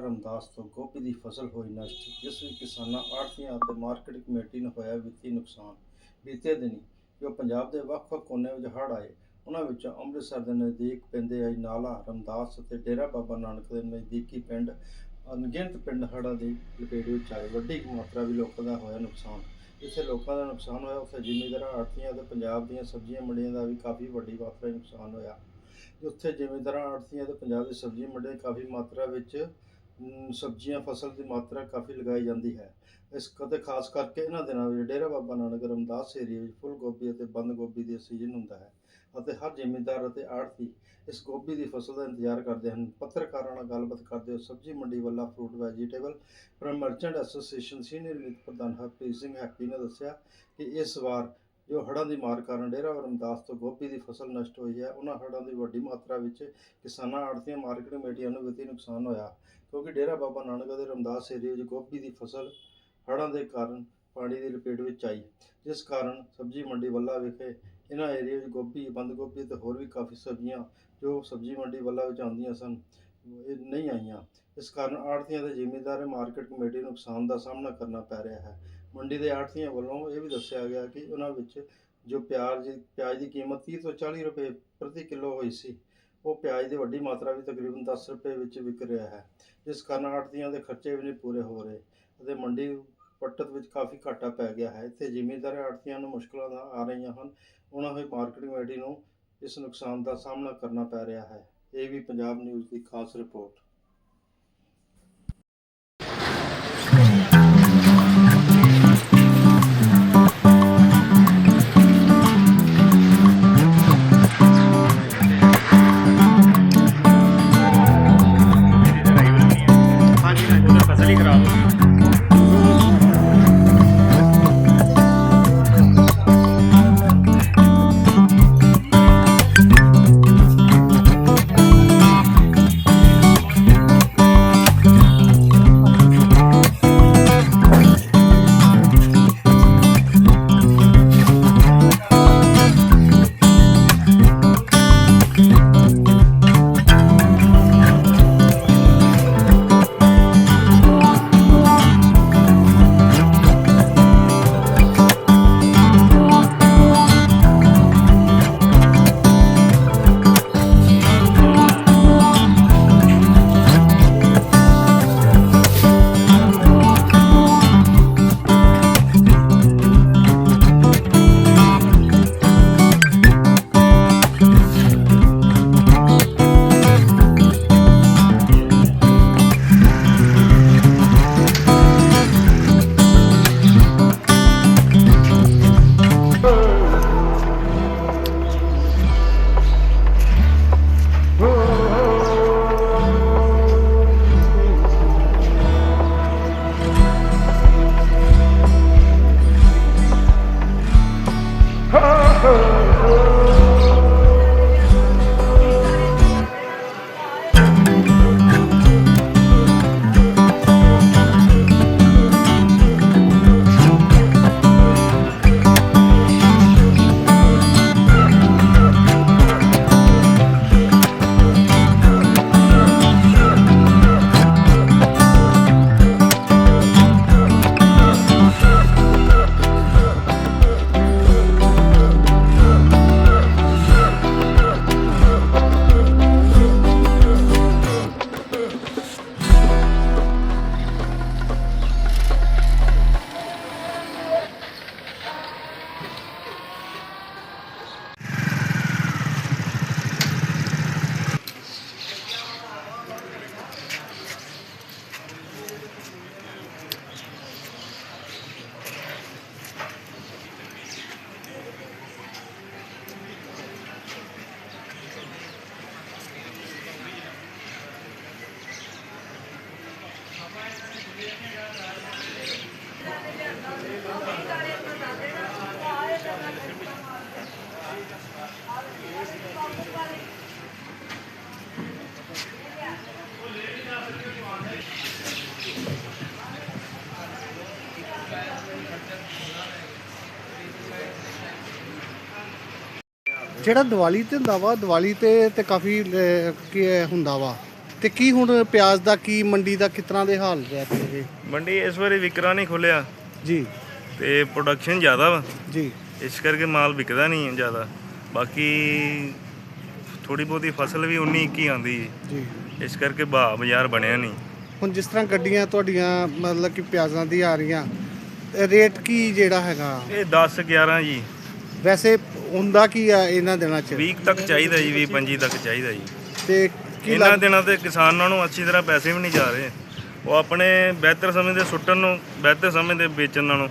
ਰਮਦਾਸ ਤੋਂ ਗੋਭੀ ਦੀ ਫਸਲ ਹੋਈ ਨਸ਼ਟ, ਜਿਸ ਵਿੱਚ ਕਿਸਾਨਾਂ ਆੜ੍ਹਤੀਆਂ ਅਤੇ ਮਾਰਕੀਟ ਕਮੇਟੀ ਨੂੰ ਹੋਇਆ ਵਿੱਤੀ ਨੁਕਸਾਨ। ਬੀਤੇ ਦਿਨੀ ਜੋ ਪੰਜਾਬ ਦੇ ਵੱਖ-ਵੱਖ ਕੋਨਿਆਂ ਵਿੱਚ ਹੜ੍ਹ ਆਏ ਉਹਨਾਂ ਵਿੱਚੋਂ ਅੰਮ੍ਰਿਤਸਰ ਦੇ ਨਜ਼ਦੀਕ ਪੈਂਦੇ ਆਈ ਨਾਲਾ, ਰਮਦਾਸ ਅਤੇ ਡੇਰਾ ਬਾਬਾ ਨਾਨਕ ਦੇ ਨਜ਼ਦੀਕੀ ਪਿੰਡ, ਅਣਗਿਣਤ ਪਿੰਡ ਹੜ੍ਹਾਂ ਦੀ ਲਪੇਟ ਵਿੱਚ ਆਏ। ਵੱਡੀ ਮਾਤਰਾ ਵਿੱਚ ਲੋਕਾਂ ਦਾ ਹੋਇਆ ਨੁਕਸਾਨ। ਜਿੱਥੇ ਲੋਕਾਂ ਦਾ ਨੁਕਸਾਨ ਹੋਇਆ, ਉੱਥੇ ਜ਼ਿਮੀਂਦਾਰਾਂ ਆੜ੍ਹਤੀਆਂ ਅਤੇ ਪੰਜਾਬ ਦੀਆਂ ਸਬਜ਼ੀਆਂ ਮੰਡੀਆਂ ਦਾ ਵੀ ਕਾਫੀ ਵੱਡੀ ਮਾਤਰਾ ਵਿੱਚ ਨੁਕਸਾਨ ਹੋਇਆ। ਉੱਥੇ ਜ਼ਿਮੀਂਦਾਰਾਂ ਆੜ੍ਹਤੀਆਂ ਤੇ ਪੰਜਾਬ ਦੀ ਸਬਜ਼ੀ ਮੰਡੀ ਕਾਫੀ ਮਾਤਰਾ ਵਿੱਚ ਸਬਜ਼ੀਆਂ, ਫਸਲ ਦੀ ਮਾਤਰਾ ਕਾਫੀ ਲਗਾਈ ਜਾਂਦੀ ਹੈ। ਇਸ ਕਦੇ ਖਾਸ ਕਰਕੇ ਇਹਨਾਂ ਦਿਨਾਂ ਵਿੱਚ ਡੇਰਾ ਬਾਬਾ ਨਾਨਕ ਰਮਦਾਸ ਏਰੀਆ ਵਿੱਚ ਫੁੱਲ ਗੋਭੀ ਅਤੇ ਬੰਦ ਗੋਭੀ ਦੀ ਸੀਜ਼ਨ ਹੁੰਦਾ ਹੈ ਅਤੇ ਹਰ ਜ਼ਿਮੀਂਦਾਰ ਅਤੇ ਆੜਤੀ ਇਸ ਗੋਭੀ ਦੀ ਫਸਲ ਦਾ ਇੰਤਜ਼ਾਰ ਕਰਦੇ ਹਨ। ਪੱਤਰਕਾਰਾਂ ਨਾਲ ਗੱਲਬਾਤ ਕਰਦੇ ਹੋਏ ਸਬਜ਼ੀ ਮੰਡੀ ਵੱਲਾ ਫਰੂਟ ਵੈਜੀਟੇਬਲ ਪਰ ਮਰਚੈਂਟ ਐਸੋਸੀਏਸ਼ਨ ਸੀਨੀਅਰ ਵਿਤ ਪ੍ਰਧਾਨ ਹਰਪ੍ਰੀਤ ਸਿੰਘ ਹੈਪੀ ਨੇ ਦੱਸਿਆ ਕਿ ਇਸ ਵਾਰ ਜੋ ਹੜ੍ਹਾਂ ਦੀ ਮਾਰ ਕਾਰਨ ਡੇਰਾ ਰਮਦਾਸ ਤੋਂ ਗੋਭੀ ਦੀ ਫਸਲ ਨਸ਼ਟ ਹੋਈ ਹੈ, ਉਹਨਾਂ ਹੜ੍ਹਾਂ ਦੀ ਵੱਡੀ ਮਾਤਰਾ ਵਿੱਚ ਕਿਸਾਨਾਂ ਆੜਤੀਆਂ ਮਾਰਕੀਟ ਕਮੇਟੀਆਂ ਨੂੰ ਵਿੱਤੀ ਨੁਕਸਾਨ ਹੋਇਆ, ਕਿਉਂਕਿ ਡੇਰਾ ਬਾਬਾ ਨਾਨਕ ਦੇ ਰਮਦਾਸ ਏਰੀਏ ਵਿੱਚ ਗੋਭੀ ਦੀ ਫਸਲ ਹੜ੍ਹਾਂ ਦੇ ਕਾਰਨ ਪਾਣੀ ਦੀ ਲਪੇਟ ਵਿੱਚ ਆਈ, ਜਿਸ ਕਾਰਨ ਸਬਜ਼ੀ ਮੰਡੀ ਵੱਲਾ ਵਿਖੇ ਇਹਨਾਂ ਏਰੀਏ ਵਿੱਚ ਗੋਭੀ, ਬੰਦ ਗੋਭੀ ਤੇ ਹੋਰ ਵੀ ਕਾਫੀ ਸਬਜ਼ੀਆਂ ਜੋ ਸਬਜ਼ੀ ਮੰਡੀ ਵੱਲਾ ਵਿੱਚ ਆਉਂਦੀਆਂ ਸਨ, ਇਹ ਨਹੀਂ ਆਈਆਂ, ਇਸ ਕਾਰਨ ਆੜਤੀਆਂ ਤੇ ਜ਼ਿਮੀਂਦਾਰ ਮਾਰਕੀਟ ਕਮੇਟੀ ਨੂੰ ਨੁਕਸਾਨ ਦਾ ਸਾਹਮਣਾ ਕਰਨਾ ਪੈ ਰਿਹਾ ਹੈ। ਮੰਡੀ ਦੇ ਆੜ੍ਹਤੀਆਂ ਵੱਲੋਂ ਇਹ ਵੀ ਦੱਸਿਆ ਗਿਆ ਕਿ ਉਹਨਾਂ ਵਿੱਚ ਜੋ ਪਿਆਜ਼ ਪਿਆਜ਼ ਦੀ ਕੀਮਤ 30 ਤੋਂ 40 ਰੁਪਏ ਪ੍ਰਤੀ ਕਿਲੋ ਹੋਈ ਸੀ, ਉਹ ਪਿਆਜ਼ ਦੀ ਵੱਡੀ ਮਾਤਰਾ ਵੀ ਤਕਰੀਬਨ 10 ਰੁਪਏ ਵਿੱਚ ਵਿਕ ਰਿਹਾ ਹੈ, ਜਿਸ ਕਾਰਨ ਆੜ੍ਹਤੀਆਂ ਦੇ ਖਰਚੇ ਵੀ ਨਹੀਂ ਪੂਰੇ ਹੋ ਰਹੇ ਅਤੇ ਮੰਡੀ ਪੱਟਤ ਵਿੱਚ ਕਾਫੀ ਘਾਟਾ ਪੈ ਗਿਆ ਹੈ। ਇੱਥੇ ਜ਼ਿਮੀਂਦਾਰ ਆੜ੍ਹਤੀਆਂ ਨੂੰ ਮੁਸ਼ਕਲਾਂ ਦਾ ਆ ਰਹੀਆਂ ਹਨ, ਉਹਨਾਂ ਹੋਈ ਮਾਰਕੀਟ ਕਮੇਟੀ ਨੂੰ ਇਸ ਨੁਕਸਾਨ ਦਾ ਸਾਹਮਣਾ ਕਰਨਾ ਪੈ ਰਿਹਾ ਹੈ। ਇਹ ਵੀ ਪੰਜਾਬ ਨਿਊਜ਼ ਦੀ ਖਾਸ ਰਿਪੋਰਟ। ਜਿਹੜਾ ਦੀਵਾਲੀ ਤੇ ਹੁੰਦਾ ਵਾ ਦੀਵਾਲੀ ਤੇ ਤੇ ਕਾਫੀ ਕੀ ਹੁੰਦਾ ਵਾ। ਤੇ ਕੀ ਹੁਣ ਪਿਆਜ਼ ਦਾ ਕੀ ਮੰਡੀ ਦਾ ਤਰ੍ਹਾਂ ਦੇ ਹਾਲ ਰਿਹਾ ਇੱਥੇ ਮੰਡੀ ਇਸ ਵਾਰੀ ਵਿਕਰਾ ਨਹੀਂ ਖੁੱਲਿਆ। ਜੀ। ਤੇ ਪ੍ਰੋਡਕਸ਼ਨ ਜ਼ਿਆਦਾ ਵਾ। ਜੀ। ਇਸ ਕਰਕੇ ਮਾਲ ਵਿਕਦਾ ਨਹੀਂ ਜ਼ਿਆਦਾ। ਬਾਕੀ ਥੋੜੀ ਬਹੁਤੀ ਫਸਲ ਵੀ 19 21 ਆਉਂਦੀ ਹੈ ਜੀ। ਇਸ ਕਰਕੇ ਭਾਅ ਬਾਜ਼ਾਰ ਬਣਿਆ ਨਹੀਂ। ਹੁਣ ਜਿਸ ਤਰ੍ਹਾਂ ਗੱਡੀਆਂ ਤੁਹਾਡੀਆਂ ਮਤਲਬ ਕਿ ਪਿਆਜ਼ਾਂ ਦੀ ਆ ਰਹੀਆਂ ਰੇਟ ਕੀ ਜਿਹੜਾ ਹੈਗਾ? ਇਹ 10 11 ਜੀ। ਵੈਸੇ ਹੁੰਦਾ ਕੀ ਆ ਇਹਨਾਂ ਦਿਨਾਂ 'ਚ? 20 ਤੱਕ ਚਾਹੀਦਾ ਜੀ 20 25 ਤੱਕ ਚਾਹੀਦਾ ਜੀ। ਤੇ ਕੀ ਇਹਨਾਂ ਲੱਗ ਦਿਨਾਂ ਤੇ ਕਿਸਾਨਾਂ ਨੂੰ ਅੱਛੀ ਤਰ੍ਹਾਂ ਪੈਸੇ ਵੀ ਨਹੀਂ ਜਾ ਰਹੇ। ਉਹ ਆਪਣੇ ਬਿਹਤਰ ਸਮੇਂ ਦੇ ਸੁੱਟਣ ਨੂੰ ਬਿਹਤਰ ਸਮੇਂ ਦੇ ਵੇਚਣ ਨਾਲੋਂ।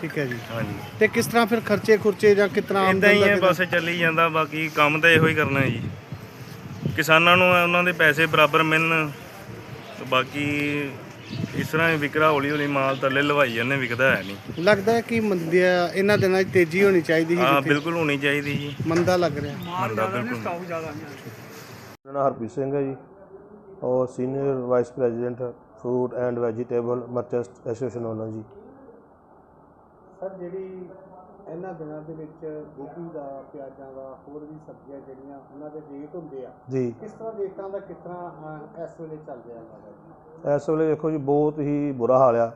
ਠੀਕ ਹੈ ਜੀ। ਹਾਂਜੀ। ਤੇ ਕਿਸ ਤਰ੍ਹਾਂ ਫਿਰ ਖਰਚੇ ਖੁਰਚੇ ਜਾਂ ਤਰ੍ਹਾਂ ਇਦਾਂ ਹੀ ਹੈ? ਬਸ ਚੱਲੀ ਜਾਂਦਾ ਬਾਕੀ ਕੰਮ ਤਾਂ ਇਹੋ ਹੀ ਕਰਨਾ ਹੈ ਜੀ। ਕਿਸਾਨਾਂ ਨੂੰ ਉਹਨਾਂ ਦੇ ਪੈਸੇ ਬਰਾਬਰ ਮਿਲਣ ਤੇ ਬਾਕੀ ਇਸ ਤਰ੍ਹਾਂ ਹੀ ਵਿਕਰਾ ਹੌਲੀ ਹੌਲੀ ਮਾਲ ਥੱਲੇ ਲਵਾਈ ਜਾਂਦੇ ਵਿਕਦਾ ਹੈ ਨਹੀਂ। ਲੱਗਦਾ ਹੈ ਕਿ ਮੰਦਿਆ ਇਹਨਾਂ ਦਿਨਾਂ 'ਚ ਤੇਜ਼ੀ ਹੋਣੀ ਚਾਹੀਦੀ ਸੀ ਹਾਂ ਜਿੱਥੇ ਬਿਲਕੁਲ ਹੋਣੀ ਚਾਹੀਦੀ ਜੀ। ਮੰਦਾ ਲੱਗ ਰਿਹਾ। ਮੰਦਾ ਬਿਲਕੁਲ। ਮੇਰਾ ਨਾਮ ਹਰਪ੍ਰੀਤ ਸਿੰਘ ਹੈ ਜੀ। ਔਰ senior vice president fruit and vegetable merchant association ਵੱਲੋਂ ਜੀ। ਸਰ ਜਿਹੜੀ ਇਹਨਾਂ ਦਿਨਾਂ ਦੇ ਵਿੱਚ ਗੋਭੀ ਦਾ ਪਿਆਜ਼ਾਂ ਦਾ ਹੋਰ ਵੀ ਸਬਜ਼ੀਆਂ ਜਿਹੜੀਆਂ ਉਹਨਾਂ ਦੇ ਰੇਟ ਹੁੰਦੇ ਆ ਜੀ। ਕਿਸ ਤਰ੍ਹਾਂ ਰੇਟਾਂ ਦਾ ਕਿਸ ਤਰ੍ਹਾਂ ਇਸ ਵੇਲੇ ਚੱਲ ਰਿਹਾ ਜੀ? ਇਸ ਵੇਲੇ ਦੇਖੋ ਜੀ ਬਹੁਤ ਹੀ ਬੁਰਾ ਹਾਲ ਆ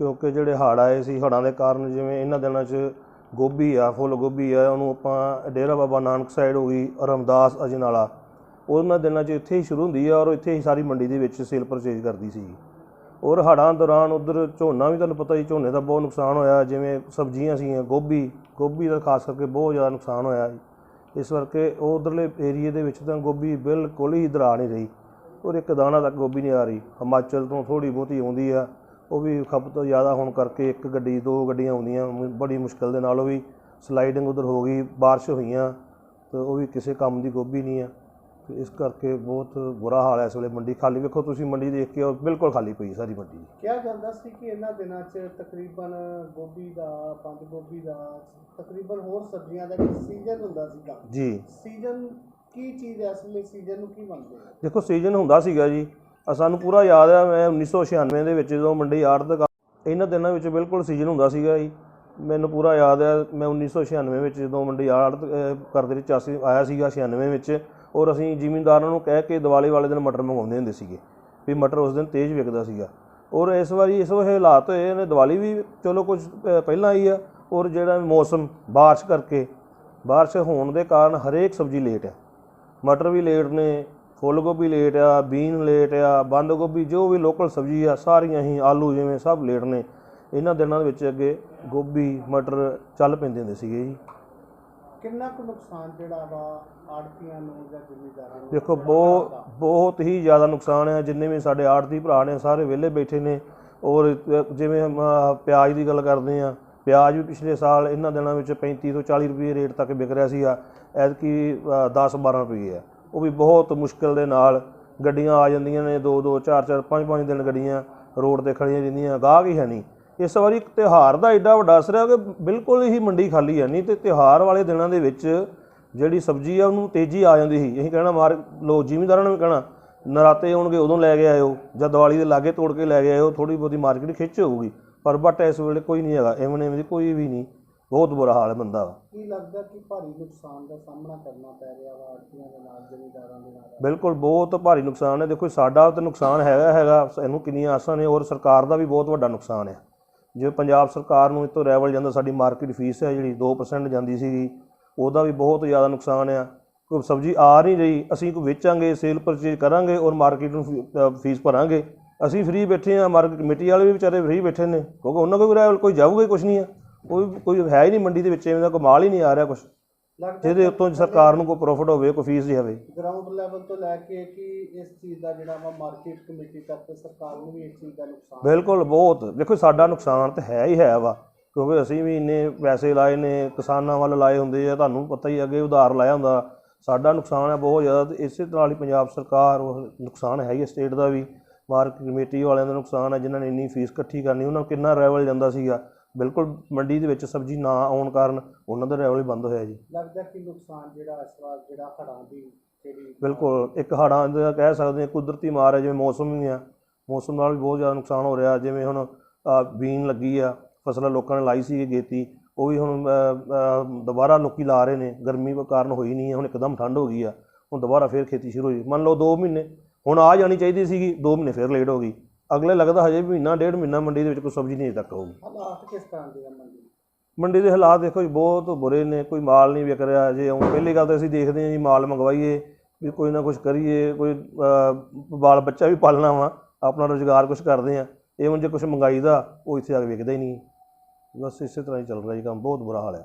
ਕਿਉਂਕਿ ਜਿਹੜੇ ਹੜ੍ਹ ਆਏ ਸੀ ਹੜ੍ਹਾਂ ਦੇ ਕਾਰਨ ਜਿਵੇਂ ਇਹਨਾਂ ਦਿਨਾਂ 'ਚ ਗੋਭੀ ਆ ਫੁੱਲ ਗੋਭੀ ਆ ਉਹਨੂੰ ਆਪਾਂ ਡੇਰਾ ਬਾਬਾ ਨਾਨਕ ਸਾਈਡ ਹੋ ਗਈ ਰਮਦਾਸ ਅਜਨਾਲਾ। ਉਹਨਾਂ ਦਿਨਾਂ 'ਚ ਇੱਥੇ ਹੀ ਸ਼ੁਰੂ ਹੁੰਦੀ ਆ ਔਰ ਇੱਥੇ ਹੀ ਸਾਰੀ ਮੰਡੀ ਦੇ ਵਿੱਚ ਸੇਲ ਪਰਚੇਜ ਕਰਦੀ ਸੀ ਔਰ ਹੜ੍ਹਾਂ ਦੌਰਾਨ ਉੱਧਰ ਝੋਨਾ ਵੀ ਤੁਹਾਨੂੰ ਪਤਾ ਹੀ ਝੋਨੇ ਦਾ ਬਹੁਤ ਨੁਕਸਾਨ ਹੋਇਆ, ਜਿਵੇਂ ਸਬਜ਼ੀਆਂ ਸੀਗੀਆਂ, ਗੋਭੀ ਗੋਭੀ ਦਾ ਖਾਸ ਕਰਕੇ ਬਹੁਤ ਜ਼ਿਆਦਾ ਨੁਕਸਾਨ ਹੋਇਆ ਇਸ ਕਰਕੇ ਉਹ ਉੱਧਰਲੇ ਏਰੀਏ ਦੇ ਵਿੱਚ ਤਾਂ ਗੋਭੀ ਬਿਲਕੁਲ ਹੀ ਦਰਾ ਨਹੀਂ ਰਹੀ ਔਰ ਇੱਕ ਦਾਣਾ ਤੱਕ ਗੋਭੀ ਨਹੀਂ ਆ ਰਹੀ। ਹਿਮਾਚਲ ਤੋਂ ਥੋੜੀ ਬਹੁਤੀ ਆਉਂਦੀ ਆ, ਉਹ ਵੀ ਖਪਤ ਜ਼ਿਆਦਾ ਹੋਣ ਕਰਕੇ ਇੱਕ ਗੱਡੀ, ਦੋ ਗੱਡੀਆਂ ਆਉਂਦੀਆਂ ਬੜੀ ਮੁਸ਼ਕਲ ਦੇ ਨਾਲ ਉਹ ਵੀ ਸਲਾਈਡਿੰਗ ਉਧਰ ਹੋ ਗਈ, ਬਾਰਿਸ਼ ਹੋਈਆਂ, ਤੇ ਉਹ ਵੀ ਕਿਸੇ ਕੰਮ ਦੀ ਗੋਭੀ ਨਹੀਂ ਆ। ਇਸ ਕਰਕੇ ਬਹੁਤ ਬੁਰਾ ਹਾਲ ਹੈ ਇਸ ਵੇਲੇ ਮੰਡੀ ਖਾਲੀ। ਵੇਖੋ ਤੁਸੀਂ ਮੰਡੀ ਦੇਖ ਕੇ ਆਓ, ਬਿਲਕੁਲ ਖਾਲੀ ਪਈ ਸਾਰੀ ਮੰਡੀ। ਕਿਹਾ ਜਾਂਦਾ ਸੀ ਕਿ ਇਹਨਾਂ ਦਿਨਾਂ 'ਚ ਤਕਰੀਬਨ ਗੋਭੀ ਦਾ ਬੰਦ ਗੋਭੀ ਦਾ ਤਕਰੀਬਨ ਹੋਰ ਸਬਜ਼ੀਆਂ ਦਾ ਇੱਕ ਸੀਜ਼ਨ ਹੁੰਦਾ ਸੀਗਾ। ਜੀ। ਸੀਜ਼ਨ ਕੀ ਚੀਜ਼ ਹੈ? ਇਸ ਲਈ ਸੀਜ਼ਨ ਨੂੰ ਕੀ ਮੰਨਦੇ ਹੋ? ਦੇਖੋ ਸੀਜ਼ਨ ਹੁੰਦਾ ਸੀਗਾ ਜੀ। ਸਾਨੂੰ ਪੂਰਾ ਯਾਦ ਹੈ ਮੈਂ 1996 ਦੇ ਵਿੱਚ ਜਦੋਂ ਮੰਡੀ ਆੜਤ ਇਹਨਾਂ ਦਿਨਾਂ ਵਿੱਚ ਬਿਲਕੁਲ ਸੀਜ਼ਨ ਹੁੰਦਾ ਸੀਗਾ ਜੀ। ਮੈਨੂੰ ਪੂਰਾ ਯਾਦ ਹੈ ਮੈਂ 1996 ਵਿੱਚ ਜਦੋਂ ਮੰਡੀ ਆੜਤ ਕਰਦੇ ਵਿੱਚ ਅਸੀਂ ਆਇਆ ਸੀਗਾ 96 ਵਿੱਚ। ਔਰ ਅਸੀਂ ਜ਼ਿਮੀਂਦਾਰਾਂ ਨੂੰ ਕਹਿ ਕੇ ਦੀਵਾਲੀ ਵਾਲੇ ਦਿਨ ਮਟਰ ਮੰਗਵਾਉਂਦੇ ਹੁੰਦੇ ਸੀਗੇ ਵੀ ਮਟਰ ਉਸ ਦਿਨ ਤੇਜ਼ ਵਿਕਦਾ ਸੀਗਾ। ਔਰ ਇਸ ਵਾਰੀ ਇਸ ਵੇਲੇ ਹਾਲਾਤ ਹੋਏ ਨੇ, ਦੀਵਾਲੀ ਵੀ ਚਲੋ ਕੁਝ ਪਹਿਲਾਂ ਹੀ ਆ, ਔਰ ਜਿਹੜਾ ਮੌਸਮ ਬਾਰਿਸ਼ ਕਰਕੇ, ਬਾਰਿਸ਼ ਹੋਣ ਦੇ ਕਾਰਨ ਹਰੇਕ ਸਬਜ਼ੀ ਲੇਟ ਹੈ ਮਟਰ ਵੀ ਲੇਟ ਨੇ ਫੁੱਲ ਗੋਭੀ ਲੇਟ ਆ, ਬੀਨ ਲੇਟ ਆ ਬੰਦ ਗੋਭੀ ਜੋ ਵੀ ਲੋਕਲ ਸਬਜ਼ੀ ਆ, ਸਾਰੀਆਂ ਹੀ ਆਲੂ ਜਿਵੇਂ ਸਭ ਲੇਟ ਨੇ। ਇਹਨਾਂ ਦਿਨਾਂ ਦੇ ਵਿੱਚ ਅੱਗੇ ਗੋਭੀ, ਮਟਰ ਚੱਲ ਪੈਂਦੇ ਹੁੰਦੇ ਸੀਗੇ ਜੀ। ਕਿੰਨਾ ਕੁ ਨੁਕਸਾਨ ਜਿਹੜਾ ਵਾ ਆੜਤੀਆਂ ਨੂੰ ਜਾਂ ਜ਼ਿਮੀਂਦਾਰਾਂ ਨੂੰ? ਦੇਖੋ ਬਹੁਤ ਬਹੁਤ ਹੀ ਜ਼ਿਆਦਾ ਨੁਕਸਾਨ ਆ। ਜਿੰਨੇ ਵੀ ਸਾਡੇ ਆੜਤੀ ਭਰਾ ਨੇ ਸਾਰੇ ਵਿਹਲੇ ਬੈਠੇ ਨੇ। ਔਰ ਜਿਵੇਂ ਅਮ, ਪਿਆਜ਼ ਦੀ ਗੱਲ ਕਰਦੇ ਆ। ਪਿਆਜ਼ ਵੀ ਪਿਛਲੇ ਸਾਲ ਇਹਨਾਂ ਦਿਨਾਂ ਵਿੱਚ 35 ਤੋਂ 40 ਰੁਪਏ ਰੇਟ ਤੱਕ ਵਿਕ ਰਿਹਾ ਸੀਗਾ। ਐਤਕੀ 10 12 ਰੁਪਏ ਆ। ਉਹ ਵੀ ਬਹੁਤ ਮੁਸ਼ਕਲ ਦੇ ਨਾਲ ਗੱਡੀਆਂ ਆ ਜਾਂਦੀਆਂ ਨੇ। 2 2 4 4 5 5 ਦਿਨ ਗੱਡੀਆਂ ਰੋਡ ਤੇ ਖੜੀਆਂ ਰਹਿੰਦੀਆਂ। ਗਾਹਕ ਹੀ ਹੈ ਨਹੀਂ। ਇਸ ਵਾਰੀ ਇੱਕ ਤਿਉਹਾਰ ਦਾ ਐਡਾ ਵੱਡਾ ਅਸਰ ਹੈ ਕਿ ਬਿਲਕੁਲ ਹੀ ਮੰਡੀ ਖਾਲੀ ਹੈ ਨਹੀਂ ਤੇ ਤਿਉਹਾਰ ਵਾਲੇ ਦਿਨਾਂ ਦੇ ਵਿੱਚ ਜਿਹੜੀ ਸਬਜ਼ੀ ਆ ਉਹਨੂੰ ਤੇਜ਼ੀ ਆ ਜਾਂਦੀ ਸੀ। ਅਸੀਂ ਕਹਿਣਾ ਮਾਰ ਲੋ ਜ਼ਿਮੀਂਦਾਰਾਂ ਨੂੰ ਕਹਿਣਾ ਨਰਾਤੇ ਆਉਣਗੇ ਉਦੋਂ ਲੈ ਕੇ ਆਇਓ ਜਾਂ ਦੀਵਾਲੀ ਦੇ ਲਾਗੇ ਤੋੜ ਕੇ ਲੈ ਕੇ ਆਇਓ ਥੋੜੀ ਬਹੁਤੀ ਮਾਰਕੀਟ ਖਿੱਚ ਹੋਊਗੀ। ਪਰ ਬਟ ਇਸ ਵੇਲੇ ਕੋਈ ਨਹੀਂ ਹੈਗਾ ਐਵੇਂ ਐਵੇਂ ਦੀ ਕੋਈ ਵੀ ਨਹੀਂ। ਬਹੁਤ ਬੁਰਾ ਹਾਲ ਹੈ ਬੰਦਾ। ਕੀ ਲੱਗਦਾ ਕਿ ਭਾਰੀ ਨੁਕਸਾਨ ਦਾ ਸਾਹਮਣਾ ਕਰਨਾ ਪੈ ਰਿਹਾ ਵਾ ਆੜਤੀਆਂ ਦੇ ਨਾਲ ਜ਼ਿਮੀਂਦਾਰਾਂ ਦੇ ਨਾਲ? ਬਿਲਕੁਲ ਬਹੁਤ ਭਾਰੀ ਨੁਕਸਾਨ ਹੈ। ਦੇਖੋ ਸਾਡਾ ਤਾਂ ਨੁਕਸਾਨ ਹੈਗਾ ਹੈਗਾ ਇਹਨੂੰ ਕਿੰਨੀਆਂ ਆਸਾਂ ਨੇ ਔਰ ਸਰਕਾਰ ਦਾ ਵੀ ਬਹੁਤ ਵੱਡਾ ਨੁਕਸਾਨ ਹੈ। ਜਿਵੇਂ ਪੰਜਾਬ ਸਰਕਾਰ ਨੂੰ ਇਤੋਂ ਰੈਵਲ ਜਾਂਦਾ, ਸਾਡੀ ਮਾਰਕੀਟ ਫੀਸ ਹੈ ਜਿਹੜੀ 2% ਜਾਂਦੀ ਸੀਗੀ, ਉਹਦਾ ਵੀ ਬਹੁਤ ਜ਼ਿਆਦਾ ਨੁਕਸਾਨ ਆ। ਕੋਈ ਸਬਜ਼ੀ ਆ ਨਹੀਂ ਰਹੀ, ਅਸੀਂ ਕੋਈ ਵੇਚਾਂਗੇ ਸੇਲ ਪਰਚੇਜ ਕਰਾਂਗੇ ਔਰ ਮਾਰਕੀਟ ਨੂੰ ਫੀਸ ਭਰਾਂਗੇ। ਅਸੀਂ ਫ੍ਰੀ ਬੈਠੇ ਆ ਮਾਰਕੀਟ ਕਮੇਟੀ ਵਾਲੇ ਵੀ ਵਿਚਾਰੇ ਫ੍ਰੀ ਬੈਠੇ ਨੇ, ਕਿਉਂਕਿ ਉਹਨਾਂ ਕੋਲ ਵੀ ਰੈਵਲ ਕੋਈ ਜਾਊਗਾ ਹੀ ਕੁਝ ਨਹੀਂ ਆ। ਕੋਈ ਕੋਈ ਹੈ ਹੀ ਨਹੀਂ ਮੰਡੀ ਦੇ ਵਿੱਚ, ਐਵੇਂ ਦਾ ਕੋਈ ਮਾਲ ਹੀ ਨਹੀਂ ਆ ਰਿਹਾ ਕੁਝ ਲੱਗਦਾ ਜਿਹਦੇ ਉੱਤੋਂ ਸਰਕਾਰ ਨੂੰ ਕੋਈ ਪ੍ਰੋਫਿਟ ਹੋਵੇ ਕੋਈ ਫੀਸ ਦੇਵੇ ਗਰਾਊਂਡ ਲੈਵਲ ਤੋਂ ਲੈ ਕੇ ਕਿ ਇਸ ਚੀਜ਼ ਦਾ ਜਿਹੜਾ ਵਾ ਮਾਰਕੀਟ ਕਮੇਟੀ ਤੱਕ ਸਰਕਾਰ ਨੂੰ ਵੀ ਇਸ ਚੀਜ਼ ਦਾ ਨੁਕਸਾਨ ਬਿਲਕੁਲ ਬਹੁਤ। ਦੇਖੋ ਸਾਡਾ ਨੁਕਸਾਨ ਤਾਂ ਹੈ ਹੀ ਹੈ ਵਾ ਕਿਉਂਕਿ ਅਸੀਂ ਵੀ ਇੰਨੇ ਪੈਸੇ ਲਾਏ ਨੇ ਕਿਸਾਨਾਂ ਵੱਲ ਲਾਏ ਹੁੰਦੇ ਆ ਤੁਹਾਨੂੰ ਪਤਾ ਹੀ ਅੱਗੇ ਉਧਾਰ ਲਾਇਆ ਹੁੰਦਾ। ਸਾਡਾ ਨੁਕਸਾਨ ਹੈ ਬਹੁਤ ਜ਼ਿਆਦਾ ਤੇ ਇਸੇ ਤਰ੍ਹਾਂ ਹੀ ਪੰਜਾਬ ਸਰਕਾਰ ਉਹ ਨੁਕਸਾਨ ਹੈ ਹੀ ਸਟੇਟ ਦਾ ਵੀ। ਮਾਰਕੀਟ ਕਮੇਟੀ ਵਾਲਿਆਂ ਦਾ ਨੁਕਸਾਨ ਹੈ ਜਿਨ੍ਹਾਂ ਨੇ ਇੰਨੀ ਫੀਸ ਇਕੱਠੀ ਕਰਨੀ ਉਹਨਾਂ ਨੂੰ ਕਿੰਨਾ ਰੈਵਲ ਜਾਂਦਾ ਸੀਗਾ। ਬਿਲਕੁਲ ਮੰਡੀ ਦੇ ਵਿੱਚ ਸਬਜ਼ੀ ਨਾ ਆਉਣ ਕਾਰਨ ਉਹਨਾਂ ਦਾ ਰੈਵਲ ਬੰਦ ਹੋਇਆ ਜੀ। ਲੱਗਦਾ ਕਿ ਨੁਕਸਾਨ ਜਿਹੜਾ ਇਸ ਵਾਰ ਜਿਹੜਾ ਹੜ੍ਹਾਂ ਦੀ ਜਿਹੜੀ ਬਿਲਕੁਲ ਇੱਕ ਹੜ੍ਹਾਂ ਦਾ ਕਹਿ ਸਕਦੇ ਹਾਂ ਕੁਦਰਤੀ ਮਾਰ ਹੈ ਜਿਵੇਂ ਮੌਸਮ ਵੀ ਆ। ਮੌਸਮ ਨਾਲ ਵੀ ਬਹੁਤ ਜ਼ਿਆਦਾ ਨੁਕਸਾਨ ਹੋ ਰਿਹਾ ਜਿਵੇਂ ਹੁਣ ਬੀਨ ਲੱਗੀ ਆ ਫਸਲਾਂ ਲੋਕਾਂ ਨੇ ਲਾਈ ਸੀ ਗੇਤੀ ਉਹ ਵੀ ਹੁਣ ਦੁਬਾਰਾ ਲੋਕੀ ਲਾ ਰਹੇ ਨੇ ਗਰਮੀ ਦੇ ਕਾਰਨ ਹੋਈ ਨਹੀਂ ਹੈ ਹੁਣ ਇੱਕਦਮ ਠੰਡ ਹੋ ਗਈ ਆ ਹੁਣ ਦੁਬਾਰਾ ਫੇਰ ਖੇਤੀ ਸ਼ੁਰੂ ਹੋਈ। ਮੰਨ ਲਓ 2 ਮਹੀਨੇ ਹੁਣ ਆ ਜਾਣੀ ਚਾਹੀਦੀ ਸੀਗੀ 2 ਮਹੀਨੇ ਫਿਰ ਲੇਟ ਹੋ ਗਈ। ਅਗਲੇ ਲੱਗਦਾ ਹਜੇ ਵੀ ਮਹੀਨਾ ਡੇਢ ਮਹੀਨਾ ਮੰਡੀ ਦੇ ਵਿੱਚ ਕੋਈ ਸਬਜ਼ੀ ਨਹੀਂ ਅਜੇ ਤੱਕ ਆਊਗੀ ਹਾਲਾਤ ਕਿਸ ਤਰ੍ਹਾਂ ਦੇ ਆ ਮੰਡੀ ਦੇ? ਮੰਡੀ ਦੇ ਹਾਲਾਤ ਦੇਖੋ ਜੀ ਬਹੁਤ ਬੁਰੇ ਨੇ ਕੋਈ ਮਾਲ ਨਹੀਂ ਵਿਕ ਰਿਹਾ। ਜੇ ਹੁਣ ਪਹਿਲੀ ਗੱਲ ਤਾਂ ਅਸੀਂ ਦੇਖਦੇ ਹਾਂ ਜੀ ਮਾਲ ਮੰਗਵਾਈਏ ਵੀ ਕੋਈ ਨਾ ਕੁਝ ਕਰੀਏ ਕੋਈ ਅਹ, ਬਾਲ ਬੱਚਾ ਵੀ ਪਾਲਣਾ ਵਾ ਆਪਣਾ ਰੋਜ਼ਗਾਰ ਕੁਝ ਕਰਦੇ ਆ ਇਹ ਹੁਣ ਜੇ ਕੁਝ ਮੰਗਾਈਦਾ ਉਹ ਇੱਥੇ ਆ ਕੇ ਵਿਕਦਾ ਹੀ ਨਹੀਂ। ਬਸ ਇਸੇ ਤਰ੍ਹਾਂ ਹੀ ਚੱਲ ਰਿਹਾ ਜੀ ਕੰਮ ਬਹੁਤ ਬੁਰਾ ਹਾਲ ਹੈ।